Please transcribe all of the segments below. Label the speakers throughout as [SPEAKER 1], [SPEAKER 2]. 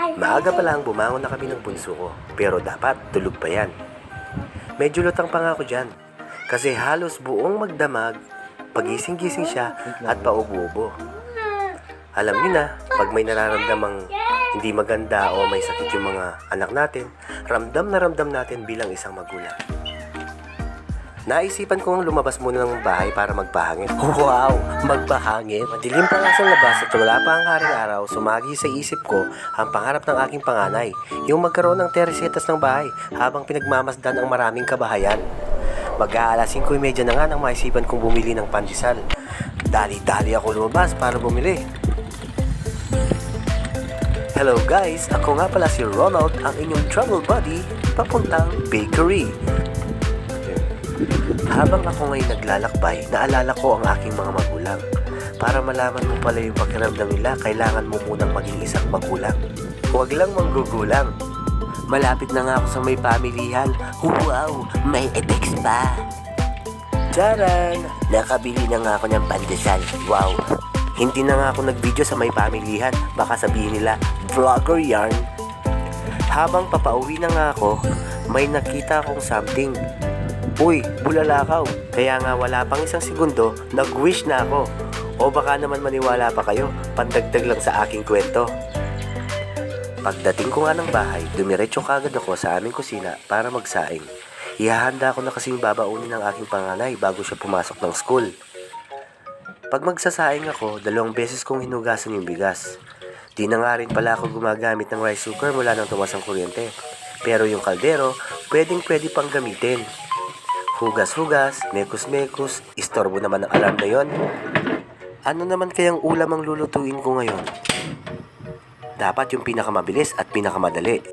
[SPEAKER 1] Maaga pa lang bumangon na kami ng bunso ko. Pero dapat tulog pa yan. Medyo lutang pa nga ako dyan. Kasi halos buong magdamag, pagising-gising siya at paubo-ubo. Alam niyo na, pag may nararamdamang hindi maganda o may sakit yung mga anak natin, ramdam na ramdam natin bilang isang magulang. Naisipan kong lumabas muna ng bahay para magpahangin. Wow! Magpahangin? Madilim pa nga sa labas at wala pa ang haring araw, sumagi sa isip ko ang pangarap ng aking panganay, yung magkaroon ng terracetas ng bahay habang pinagmamasdan ang maraming kabahayan. Mag-aalas 5.30 na nga nang maisipan kong bumili ng pandesal. Dali-dali ako lumabas para bumili. Hello guys! Ako nga pala si Ronald, ang inyong travel buddy, papuntang bakery. Habang ako ngayon naglalakbay, naalala ko ang aking mga magulang. Para malaman mo pala yung pakiramdam nila, kailangan mo munang maging isang magulang. Huwag lang manggugulang. Malapit na nga ako sa may pamilihan. Wow! May effects pa! Charan! Nakabili na nga ako ng pandesal. Wow! Hindi na nga ako nag-video sa may pamilihan. Baka sabihin nila, vlogger yarn. Habang papauwi na nga ako, may nakita akong something. Uy, bulalakaw. Kaya nga wala pang isang segundo, nag-wish na ako. O baka naman maniwala pa kayo, pandagdag lang sa aking kwento. Pagdating ko nga ng bahay, dumiretso kagad ako sa aming kusina para magsaing. Ihahanda ko na kasing babaunin ng aking panganay bago siya pumasok ng school. Pag magsasaing ako, dalawang beses kong hinugasan yung bigas. Di na nga rin pala ako gumagamit ng rice cooker mula nang tumas ang kuryente. Pero yung kaldero, pwedeng pwede pang gamitin. Hugas-hugas, mekus-mekus, istorbo naman ang alarm na yon. Ano naman kayang ulam ang lulutuin ko ngayon? Dapat yung pinakamabilis at pinakamadali.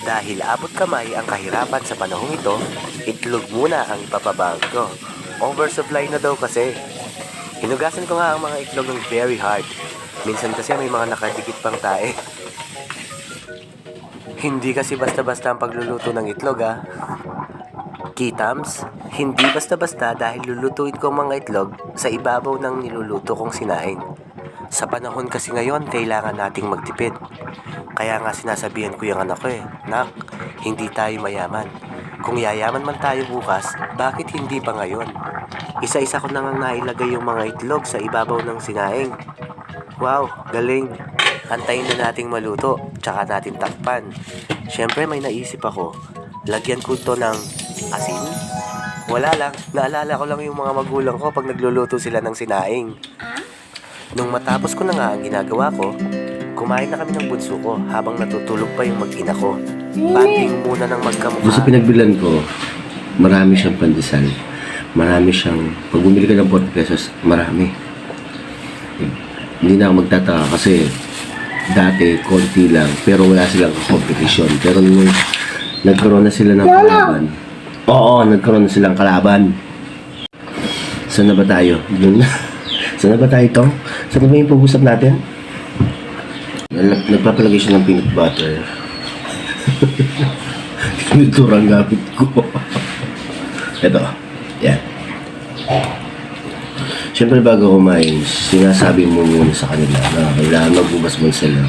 [SPEAKER 1] Dahil abot kamay ang kahirapan sa panahong ito, itlog muna ang ipapabag ko. Oversupply na daw kasi. Hinugasan ko nga ang mga itlog ng very hard. Minsan kasi may mga nakadikit pang tae. Hindi kasi basta-basta ang pagluluto ng itlog ah. Kitams, hindi basta-basta dahil lulutuin ko ang mga itlog sa ibabaw ng niluluto kong sinaing. Sa panahon kasi ngayon, kailangan nating magtipid. Kaya nga sinasabihan ko yung anak ko eh, Nak, hindi tayo mayaman. Kung yayaman man tayo bukas, bakit hindi pa ngayon? Isa-isa ko nang nailagay yung mga itlog sa ibabaw ng sinaing. Wow, galing. Antayin na nating maluto, tsaka natin takpan. Siyempre may naisip ako, lagyan ko to ng asin. Wala lang, naalala ko lang yung mga magulang ko pag nagluluto sila ng sinaing. Nung matapos ko na nga ang ginagawa ko, kumain na kami ng bunso ko habang natutulog pa yung mag-ina ko. Banding muna ng
[SPEAKER 2] Doon sa
[SPEAKER 1] magkamukha.
[SPEAKER 2] pinagbilan ko, marami siyang pandesal. Marami siyang, pag bumili ka ng 40 pesos, marami. Hindi na ako magtataka kasi dati, konti lang, pero wala silang competition. Pero nung nagkaroon na sila ng kalaban, oo, nagkaroon na silang kalaban. Saan na ba tayo? Doon na. Saan na ba tayo, Tong? Saan na ba yung pag-usap natin? Nag- Nagpapalagay siya ng peanut butter. Ito ang gamit ko. Ito. Yan. Siyempre bago kumain, sinasabi mo muna sa kanila na kailangan magbugas mo sila.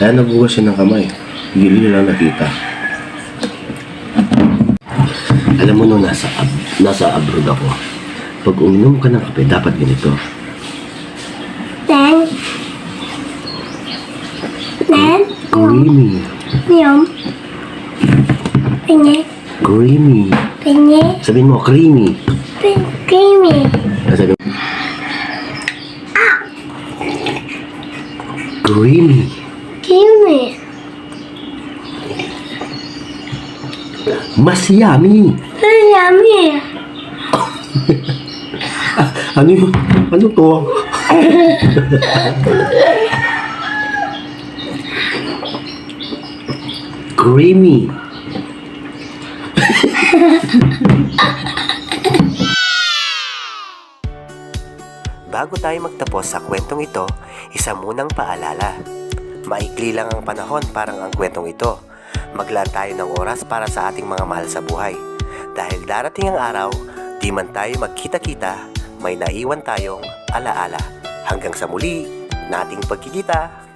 [SPEAKER 2] Kaya nagbugas siya ng kamay. Hindi nila nakita. Alam mo nung nasa, ab- nasa abroad ako, pag uminom ka ng kape, dapat ganito.
[SPEAKER 3] Then, then,
[SPEAKER 2] Creamy.
[SPEAKER 3] yum. Pinye,
[SPEAKER 2] Creamy.
[SPEAKER 3] pinye,
[SPEAKER 2] Sabihin mo, creamy.
[SPEAKER 3] pin, creamy.
[SPEAKER 2] Sabi mo, creamy.
[SPEAKER 3] Creamy.
[SPEAKER 2] Mas yummy.
[SPEAKER 3] Yummy.
[SPEAKER 2] Ano yun? Ano to? Creamy.
[SPEAKER 1] Bago tayo magtapos sa kwentong ito, isa munang paalala. Maikli lang ang panahon parang ang kwentong ito. Maglaan tayo ng oras para sa ating mga mahal sa buhay. Dahil darating ang araw, di man tayo magkita-kita, may naiwan tayong alaala. Hanggang sa muli, nating pagkikita.